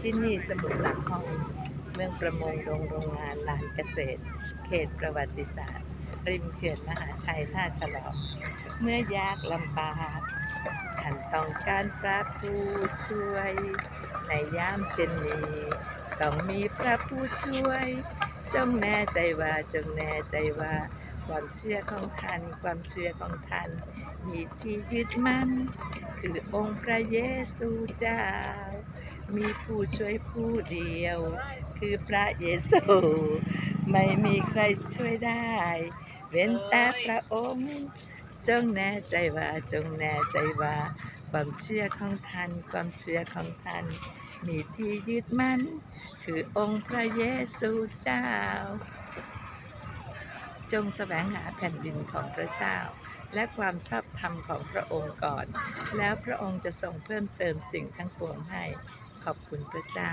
ที่นี่สมุทรสาครเมืองประมงโรงโรงงานลานเกษตร เขตประวัติศาสตร์ ริมเขื่อนมหาชัยท่าฉลอมเมื่อยากลำบากท่านต้องการพระผู้ช่วย ในยามเช่นนี้ ต้องมีพระผู้ช่วย จงแน่ใจว่าจงแน่ใจว่าความเชื่อของท่านความเชื่อของท่านมีที่ยึดมั่นคือองค์พระเยซูเจ้า มีผู้ช่วยผู้เดียว คือพระเยซูไม่มีใครช่วยได้ เว้นแต่พระองค์จงแน่ใจว่าจงแน่ใจว่า ความเชื่อของท่านความเชื่อของท่านมีที่ยึดมั่นคือองค์พระเยซูเจ้า จงแสวงหาแผ่นดินของพระเจ้า และความชอบธรรมของพระองค์ก่อน แล้วพระองค์จะทรงเพิ่มเติมสิ่งทั้งปวงให้ ขอบคุณพระเจ้า